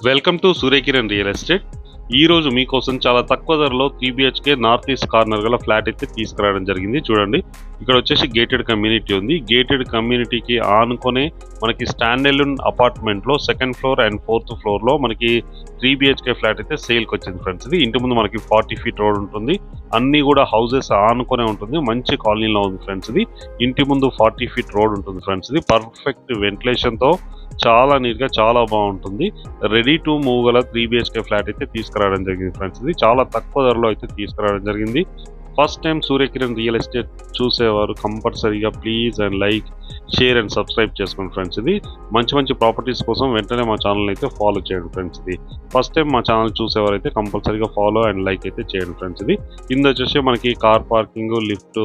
Welcome to Suryakiran real estate. ఈ రోజు మీకోసం చాలా తక్కువ ధరలో three BHK north east corner గల ఫ్లాట్ అయితే తీసుకురావడం జరిగింది. చూడండి ఇక్కడ వచ్చేసి గేటెడ్ కమ్యూనిటీ ఉంది. గేటెడ్ కమ్యూనిటీకి ఆనుకొని మనకి స్టాండ్ ఎలోన్ అపార్ట్మెంట్లో సెకండ్ ఫ్లోర్ అండ్ ఫోర్త్ ఫ్లోర్లో మనకి త్రీ బిహెచ్కే ఫ్లాట్ అయితే సేల్కి వచ్చింది ఫ్రెండ్స్ ఇది. ఇంటి ముందు మనకి ఫార్టీ ఫీట్ రోడ్ ఉంటుంది. అన్ని కూడా హౌసెస్ ఆనుకొనే ఉంటుంది. మంచి కాలనీలో ఉంది ఫ్రెండ్స్ ఇది. ఇంటి ముందు ఫార్టీ ఫీట్ రోడ్ ఉంటుంది ఫ్రెండ్స్ ఇది. పర్ఫెక్ట్ వెంటిలేషన్తో చాలా నీట్గా చాలా బాగుంటుంది. రెడీ టు మూవ్ గల త్రీ బిహెచ్కే ఫ్లాట్ అయితే తీసుకురావడం జరిగింది ఫ్రెండ్స్ ఇది. చాలా తక్కువ ధరలో అయితే తీసుకురావడం జరిగింది. First time Suryakiran real estate చూసేవారు కంపల్సరీగా please and like share and subscribe చేసుకోండి ఫ్రెండ్స్ ఇది. మంచి మంచి ప్రాపర్టీస్ కోసం వెంటనే మా ఛానల్ అయితే ఫాలో చేయండి ఫ్రెండ్స్ ఇది. ఫస్ట్ టైం మా ఛానల్ చూసేవారు అయితే కంపల్సరీగా ఫాలో అండ్ లైక్ అయితే చేయండి ఫ్రెండ్స్ ఇది. కింద వచ్చేసి మనకి కార్ పార్కింగ్ లిఫ్ట్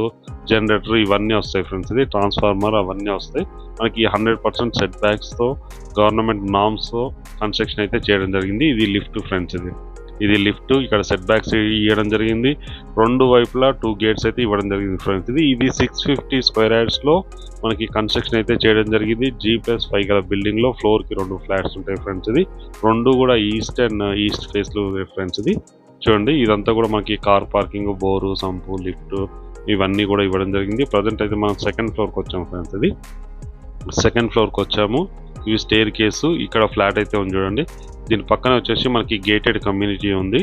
జనరేటర్ ఇవన్నీ వస్తాయి ఫ్రెండ్స్ ఇది. ట్రాన్స్ఫార్మర్ అవన్నీ వస్తాయి. మనకి హండ్రెడ్ పర్సెంట్ సెట్ బ్యాక్స్తో గవర్నమెంట్ నామ్స్తో కన్స్ట్రక్షన్ అయితే చేయడం జరిగింది. ఇది లిఫ్ట్ ఫ్రెండ్స్ ఇది. ఇది లిఫ్ట్. ఇక్కడ సెట్ బ్యాక్స్ ఇవ్వడం జరిగింది. రెండు వైపులా టూ గేట్స్ అయితే ఇవ్వడం జరిగింది ఫ్రెండ్స్ ఇది ఇది సిక్స్ ఫిఫ్టీ స్క్వేర్ యార్డ్స్లో మనకి కన్స్ట్రక్షన్ అయితే చేయడం జరిగింది. జీ ప్లస్ ఫైవ్ గల బిల్డింగ్లో ఫ్లోర్కి రెండు ఫ్లాట్స్ ఉంటాయి ఫ్రెండ్స్ ఇది రెండు కూడా ఈస్ట్ అండ్ ఈస్ట్ ఫేస్లో ఫ్రెండ్స్ ఇది చూడండి ఇదంతా కూడా మనకి car parking bore sump lift ఇవన్నీ కూడా ఇవ్వడం జరిగింది. ప్రజెంట్ అయితే మనం సెకండ్ ఫ్లోర్కి వచ్చాము ఫ్రెండ్స్ ఇది సెకండ్ ఫ్లోర్కి వచ్చాము. ఇవి స్టేర్ కేసు ఇక్కడ ఫ్లాట్ అయితే ఉంది చూడండి. దీని పక్కన వచ్చేసి మనకి గేటెడ్ కమ్యూనిటీ ఉంది.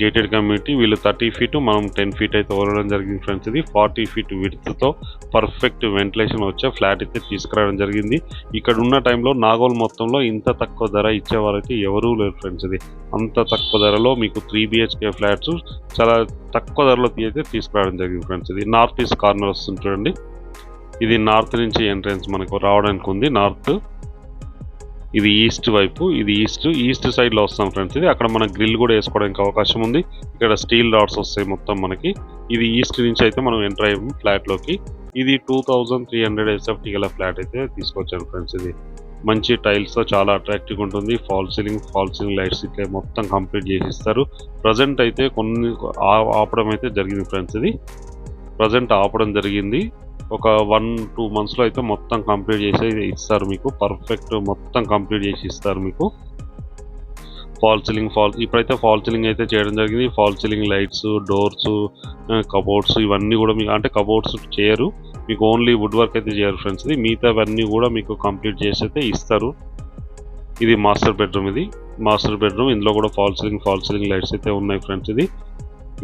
గేటెడ్ కమ్యూనిటీ వీళ్ళు థర్టీ ఫీట్ మనం టెన్ ఫీట్ అయితే వదలడం జరిగింది ఫ్రెండ్స్ ఇది ఫార్టీ ఫీట్ విడ్త్తో పర్ఫెక్ట్ వెంటిలేషన్ వచ్చే ఫ్లాట్ అయితే తీసుకురావడం జరిగింది. ఇక్కడ ఉన్న టైంలో నాగోల్ మొత్తంలో ఇంత తక్కువ ధర ఇచ్చేవారైతే ఎవరూ లేరు ఫ్రెండ్స్ ఇది అంత తక్కువ ధరలో మీకు త్రీ బిహెచ్కే ఫ్లాట్స్ చాలా తక్కువ ధరలో అయితే తీసుకురావడం జరిగింది ఫ్రెండ్స్ ఇది నార్త్ ఈస్ట్ కార్నర్ వస్తుంది చూడండి. ఇది నార్త్ నుంచి ఎంట్రన్స్ మనకు రావడానికి ఉంది. నార్త్ ఇది ఈస్ట్ వైపు ఇది ఈస్ట్ ఈస్ట్ సైడ్లో వస్తాం ఫ్రెండ్స్ ఇది అక్కడ మన గ్రిల్ కూడా వేసుకోవడానికి అవకాశం ఉంది. ఇక్కడ స్టీల్ రాడ్స్ వస్తాయి మొత్తం మనకి. ఇది ఈస్ట్ నుంచి అయితే మనం ఎంటర్ అయ్యాము ఫ్లాట్లోకి. ఇది two thousand three hundred SFT గల ఫ్లాట్ అయితే తీసుకొచ్చాను ఫ్రెండ్స్ ఇది. మంచి టైల్స్తో చాలా అట్రాక్టివ్ ఉంటుంది. Fall ceiling fall ceiling lights ఇట్లా మొత్తం కంప్లీట్ చేసి ఇస్తారు ప్రజెంట్ అయితే కొన్ని ఆ- ఆపడం అయితే జరిగింది ఫ్రెండ్స్ ఇది. ప్రజెంట్ ఆపడం జరిగింది. ఒక వన్ టూ మంత్స్లో అయితే మొత్తం కంప్లీట్ చేసి ఇస్తారు మీకు. పర్ఫెక్ట్ మొత్తం కంప్లీట్ చేసి ఇస్తారు మీకు. ఫాల్ సీలింగ్ ఫాల్ ఇప్పుడైతే ఫాల్ సీలింగ్ అయితే చేయడం జరిగింది. Fall ceiling lights doors cupboards ఇవన్నీ కూడా మీకు అంటే కబోర్డ్స్ చేయరు. మీకు ఓన్లీ వుడ్ వర్క్ అయితే చేయరు ఫ్రెండ్స్ ఇది. మిగతావన్నీ కూడా మీకు కంప్లీట్ చేసి అయితే ఇస్తారు. ఇది మాస్టర్ బెడ్రూమ్ ఇది. మాస్టర్ బెడ్రూమ్ ఇందులో కూడా fall ceiling fall ceiling lights అయితే ఉన్నాయి ఫ్రెండ్స్ ఇది.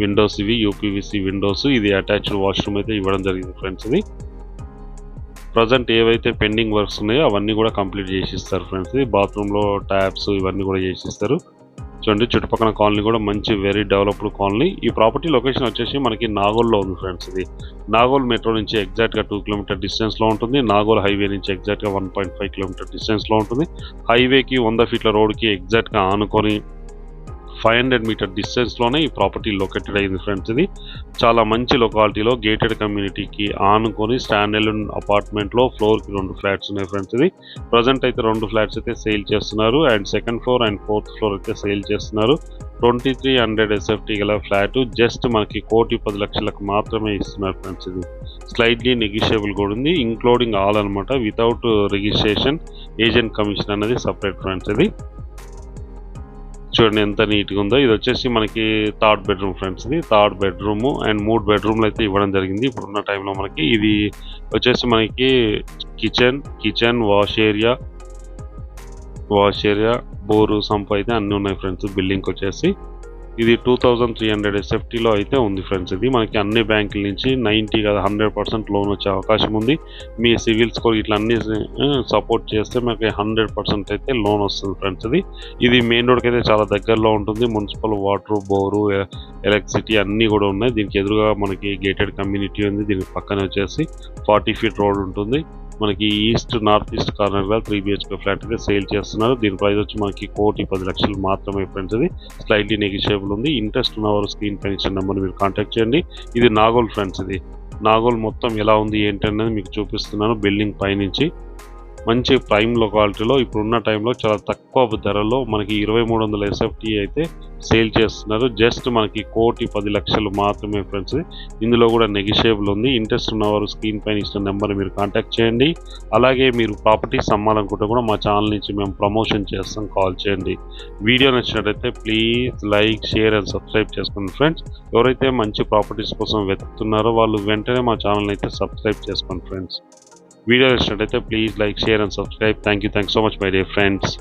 విండోస్ ఇవి యూపీవీసీ విండోస్ ఇది అటాచ్డ్ వాష్రూమ్ అయితే ఇవ్వడం జరిగింది ఫ్రెండ్స్ ఇది. ప్రజెంట్ ఏవైతే పెండింగ్ వర్క్స్ ఉన్నాయో అవన్నీ కూడా కంప్లీట్ చేసి ఇస్తారు ఫ్రెండ్స్ ఇది బాత్రూంలో ట్యాప్స్ ఇవన్నీ కూడా చేసిస్తారు. చూడండి చుట్టుపక్కల కాలనీ కూడా మంచి వెరీ డెవలప్డ్ కాలనీ. ఈ ప్రాపర్టీ లొకేషన్ వచ్చేసి మనకి నాగోల్లో ఉంది ఫ్రెండ్స్ ఇది. నాగోల్ మెట్రో నుంచి ఎగ్జాక్ట్గా టూ కిలోమీటర్ డిస్టెన్స్లో ఉంటుంది. నాగోల్ హైవే నుంచి ఎగ్జాక్ట్గా వన్ పాయింట్ ఫైవ్ కిలోమీటర్ డిస్టెన్స్లో ఉంటుంది. హైవేకి వంద ఫీట్ల రోడ్కి ఎగ్జాక్ట్గా ఆనుకొని ఫైవ్ హండ్రెడ్ మీటర్ డిస్టెన్స్లోనే ఈ ప్రాపర్టీ లొకేటెడ్ అయింది ఫ్రెండ్స్ ఇది. చాలా మంచి లొకాలిటీలో గేటెడ్ కమ్యూనిటీకి ఆనుకొని స్టాండ్ అపార్ట్మెంట్లో ఫ్లోర్కి రెండు ఫ్లాట్స్ ఉన్నాయి ఫ్రెండ్స్ ఇది. ప్రజెంట్ అయితే రెండు ఫ్లాట్స్ అయితే సేల్ చేస్తున్నారు. And second floor and fourth floor అయితే సేల్ చేస్తున్నారు. ట్వంటీ త్రీ హండ్రెడ్ ఎస్ఎఫ్టీ గల ఫ్లాట్ జస్ట్ మనకి కోటి పది లక్షలకు మాత్రమే ఇస్తున్నారు ఫ్రెండ్స్ ఇది. స్లైడ్లీ నెగిషియబుల్ కూడా ఉంది. ఇంక్లూడింగ్ ఆల్ అనమాట వితౌట్ రిజిస్ట్రేషన్ ఏజెంట్ కమిషన్ అనేది సపరేట్ ఫ్రెండ్స్ ఇది. చూడండి ఎంత నీట్గా ఉందో. ఇది వచ్చేసి మనకి థర్డ్ బెడ్రూమ్ ఫ్రెండ్స్ ఇది. థర్డ్ బెడ్రూమ్ అండ్ మూడు బెడ్రూమ్లు అయితే ఇవ్వడం జరిగింది. ఇప్పుడున్న టైంలో మనకి ఇది వచ్చేసి మనకి kitchen kitchen wash area wash area bore sump అయితే అన్నీ ఉన్నాయి ఫ్రెండ్స్. బిల్డింగ్కి వచ్చేసి ఇది టూ థౌజండ్ త్రీ హండ్రెడ్ ఎస్ఎఫ్టీలో అయితే ఉంది ఫ్రెండ్స్ ఇది. మనకి అన్ని బ్యాంకుల నుంచి నైంటీ కదా హండ్రెడ్ పర్సెంట్ లోన్ వచ్చే అవకాశం ఉంది. మీ సివిల్ స్కోర్ ఇట్లా అన్ని సపోర్ట్ చేస్తే మనకి హండ్రెడ్ పర్సెంట్ అయితే లోన్ వస్తుంది ఫ్రెండ్స్ ఇది. ఇది మెయిన్ రోడ్కి అయితే చాలా దగ్గరలో ఉంటుంది. మున్సిపల్ వాటర్ బోరు ఎలక్ట్రిసిటీ అన్నీ కూడా ఉన్నాయి. దీనికి ఎదురుగా మనకి గేటెడ్ కమ్యూనిటీ ఉంది. దీనికి పక్కన వచ్చేసి ఫార్టీ ఫీట్ రోడ్ ఉంటుంది. మనకి ఈస్ట్ నార్త్ ఈస్ట్ కార్నర్గా త్రీ బిహెచ్కే ఫ్లాట్ అయితే సేల్ చేస్తున్నారు. దీని ప్రైస్ వచ్చి మనకి కోటి పది లక్షలు మాత్రమే ఫ్రెండ్స్ ఇది స్లైట్లీ నెగిషియబుల్ ఉంది ఇంట్రెస్ట్ ఉన్నవారు స్క్రీన్ పైన ఇచ్చిన నెంబర్ మీరు కాంటాక్ట్ చేయండి. ఇది నాగోల్ ఫ్రెండ్స్ ఇది. నాగోల్ మొత్తం ఎలా ఉంది ఏంటి అనేది మీకు చూపిస్తున్నాను బిల్డింగ్ పైనుంచి. మంచి ప్రైమ్లో క్వాలిటీలో ఇప్పుడున్న టైంలో చాలా తక్కువ ధరలో మనకి ఇరవై మూడు వందల ఎస్ఎఫ్టీ అయితే సేల్ చేస్తున్నారు. జస్ట్ మనకి కోటి పది లక్షలు మాత్రమే ఫ్రెండ్స్. ఇందులో కూడా నెగిషియబుల్ ఉంది. ఇంట్రెస్ట్ ఉన్నవారు స్క్రీన్ పైన ఇచ్చిన నెంబర్ మీరు కాంటాక్ట్ చేయండి. అలాగే మీరు ప్రాపర్టీస్ అమ్మాలనుకుంటే కూడా మా ఛానల్ నుంచి మేము ప్రమోషన్ చేస్తాం. కాల్ చేయండి. వీడియో నచ్చినట్లయితే please like share and subscribe చేసుకోండి ఫ్రెండ్స్. ఎవరైతే మంచి ప్రాపర్టీస్ కోసం వెతుకుతున్నారో వాళ్ళు వెంటనే మా ఛానల్ అయితే సబ్స్క్రైబ్ చేసుకోండి friends. video is related please like share and subscribe. Thank you. Thanks so much my dear friends.